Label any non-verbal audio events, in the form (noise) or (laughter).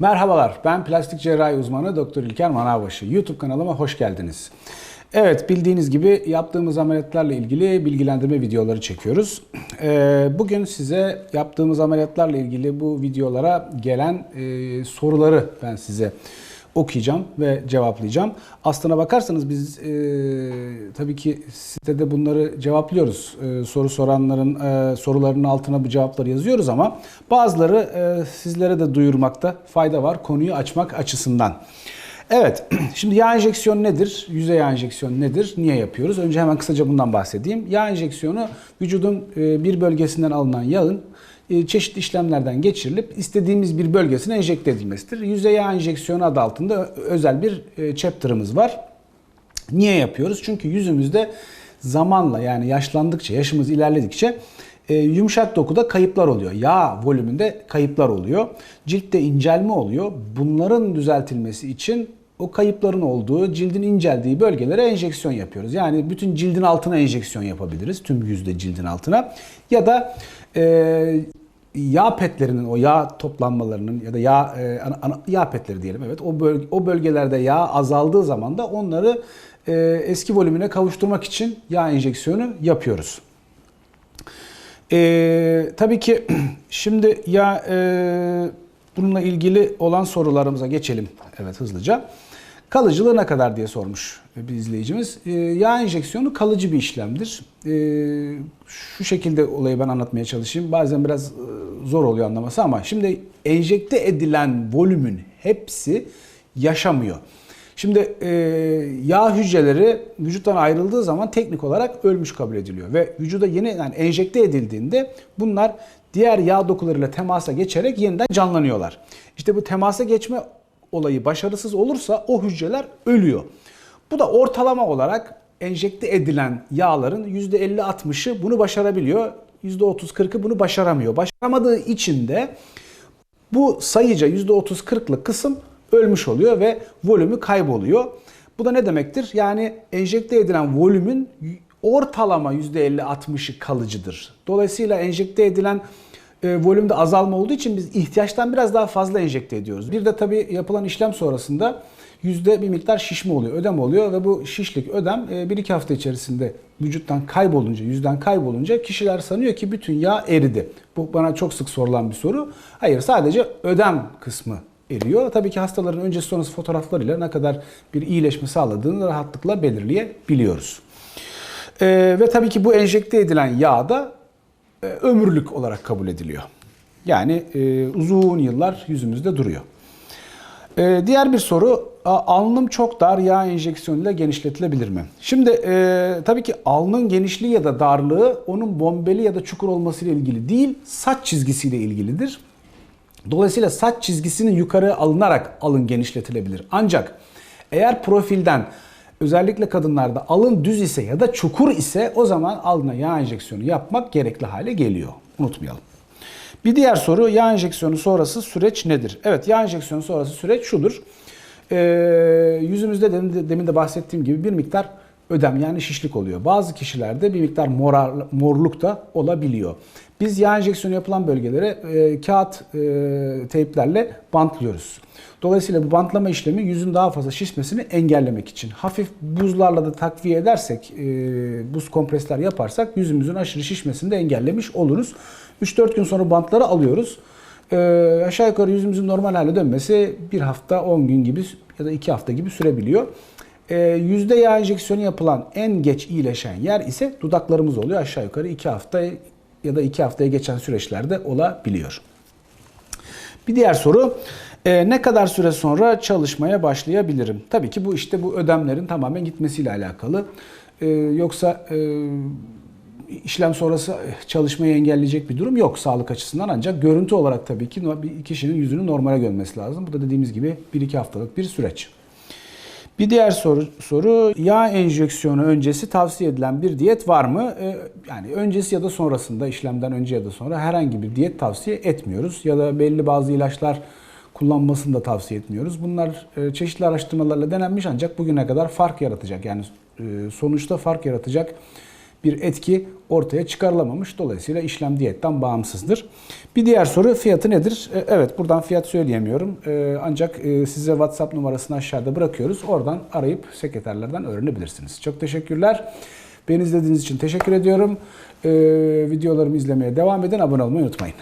Merhabalar, ben plastik cerrahi uzmanı Doktor İlker Manavbaşı. YouTube kanalıma hoş geldiniz. Evet, bildiğiniz gibi yaptığımız ameliyatlarla ilgili bilgilendirme videoları çekiyoruz. Ee, Bugün size yaptığımız ameliyatlarla ilgili bu videolara gelen e, soruları ben size okuyacağım ve cevaplayacağım. Aslına bakarsanız biz e, tabii ki sitede bunları cevaplıyoruz. E, soru soranların e, sorularının altına bu cevapları yazıyoruz ama bazıları e, sizlere de duyurmakta fayda var konuyu açmak açısından. Evet, (clears throat) şimdi yağ enjeksiyonu nedir? Yüzey yağ enjeksiyonu nedir? Niye yapıyoruz? Önce hemen kısaca bundan bahsedeyim. Yağ enjeksiyonu vücudun e, bir bölgesinden alınan yağın e, çeşitli işlemlerden geçirilip istediğimiz bir bölgesine enjekte edilmesidir. Yüzey yağ enjeksiyonu adı altında özel bir e, chapter'ımız var. Niye yapıyoruz? Çünkü yüzümüzde zamanla yani yaşlandıkça, yaşımız ilerledikçe yumuşak dokuda kayıplar oluyor. Yağ volümünde kayıplar oluyor. Ciltte incelme oluyor. Bunların düzeltilmesi için o kayıpların olduğu, cildin inceldiği bölgelere enjeksiyon yapıyoruz. Yani bütün cildin altına enjeksiyon yapabiliriz. Tüm yüzde cildin altına. Ya da e, yağ petlerinin o yağ toplanmalarının ya da yağ e, ana, ana, yağ petleri diyelim evet o bölge, o bölgelerde yağ azaldığı zaman da onları e, eski volümüne kavuşturmak için yağ enjeksiyonu yapıyoruz. E, tabii ki (clears throat) şimdi ya e, bununla ilgili olan sorularımıza geçelim evet hızlıca. Kalıcılığı ne kadar diye sormuş bir izleyicimiz. E, yağ enjeksiyonu kalıcı bir işlemdir. E, şu şekilde olayı ben anlatmaya çalışayım. Bazen biraz e, zor oluyor anlaması ama şimdi enjekte edilen volümün hepsi yaşamıyor. Şimdi e, yağ hücreleri vücuttan ayrıldığı zaman teknik olarak ölmüş kabul ediliyor ve vücuda yeni enjekte edildiğinde bunlar diğer yağ dokularıyla temasa geçerek yeniden canlanıyorlar. İşte bu temasa geçme olayı başarısız olursa o hücreler ölüyor. Bu da ortalama olarak enjekte edilen yağların %50-60'ı bunu başarabiliyor. %30-40'ı bunu başaramıyor. Başaramadığı için de bu sayıca %30-40'lık kısım ölmüş oluyor ve volümü kayboluyor. Bu da ne demektir? Yani enjekte edilen volümün ortalama %50-60'ı kalıcıdır. Dolayısıyla enjekte edilen e, volümde azalma olduğu için biz ihtiyaçtan biraz daha fazla enjekte ediyoruz. Bir de tabii yapılan işlem sonrasında yüzde bir miktar şişme oluyor, ödem oluyor ve bu şişlik ödem e, bir iki hafta içerisinde vücuttan kaybolunca, yüzden kaybolunca kişiler sanıyor ki bütün yağ eridi. Bu bana çok sık sorulan bir soru. Hayır sadece ödem kısmı eriyor. Tabii ki hastaların öncesi sonrası fotoğraflarıyla ne kadar bir iyileşme sağladığını rahatlıkla belirleyebiliyoruz. Ee, ve tabii ki bu enjekte edilen yağ da ömürlük olarak kabul ediliyor. Yani e, uzun yıllar yüzümüzde duruyor. E, diğer bir soru, alnım çok dar yağ enjeksiyonuyla genişletilebilir mi? Şimdi e, tabii ki alnın genişliği ya da darlığı onun bombeli ya da çukur olmasıyla ilgili değil, saç çizgisiyle ilgilidir. Dolayısıyla saç çizgisinin yukarı alınarak alın genişletilebilir. Ancak eğer profilden özellikle kadınlarda alın düz ise ya da çukur ise o zaman alına yağ enjeksiyonu yapmak gerekli hale geliyor. Unutmayalım. Bir diğer soru yağ enjeksiyonu sonrası süreç nedir? Evet yağ enjeksiyonu sonrası süreç şudur. Ee, yüzümüzde demin, demin de bahsettiğim gibi bir miktar ödem yani şişlik oluyor. Bazı kişilerde bir miktar morar, morluk da olabiliyor. Biz yağ enjeksiyonu yapılan bölgelere e, kağıt e, teyplerle bantlıyoruz. Dolayısıyla bu bantlama işlemi yüzün daha fazla şişmesini engellemek için. Hafif buzlarla da takviye edersek, e, buz kompresler yaparsak yüzümüzün aşırı şişmesini de engellemiş oluruz. 3-4 gün sonra bantları alıyoruz. E, aşağı yukarı yüzümüzün normal hale dönmesi bir hafta 10 gün gibi ya da 2 hafta gibi sürebiliyor. E, yüzde yağ enjeksiyonu yapılan en geç iyileşen yer ise dudaklarımız oluyor. Aşağı yukarı 2 hafta ya da 2 haftaya geçen süreçlerde olabiliyor. Bir diğer soru e, ne kadar süre sonra çalışmaya başlayabilirim? Tabii ki bu işte bu ödemlerin tamamen gitmesiyle alakalı. E, yoksa e, işlem sonrası çalışmayı engelleyecek bir durum yok sağlık açısından ancak görüntü olarak tabii ki bir kişinin yüzünü normale dönmesi lazım. Bu da dediğimiz gibi 1-2 haftalık bir süreç. Bir diğer soru, soru yağ enjeksiyonu öncesi tavsiye edilen bir diyet var mı? Ee, yani öncesi ya da sonrasında işlemden önce ya da sonra herhangi bir diyet tavsiye etmiyoruz. Ya da belli bazı ilaçlar kullanmasını da tavsiye etmiyoruz. Bunlar e, çeşitli araştırmalarla denenmiş ancak bugüne kadar fark yaratacak yani e, sonuçta fark yaratacak bir etki ortaya çıkarılamamış. Dolayısıyla işlem diyetten bağımsızdır. Bir diğer soru fiyatı nedir? E, Evet buradan fiyat söyleyemiyorum. E, Ancak e, size WhatsApp numarasını aşağıda bırakıyoruz. Oradan arayıp sekreterlerden öğrenebilirsiniz. Çok teşekkürler. Beni izlediğiniz için teşekkür ediyorum. Videolarımı izlemeye devam edin. Abone olmayı unutmayın.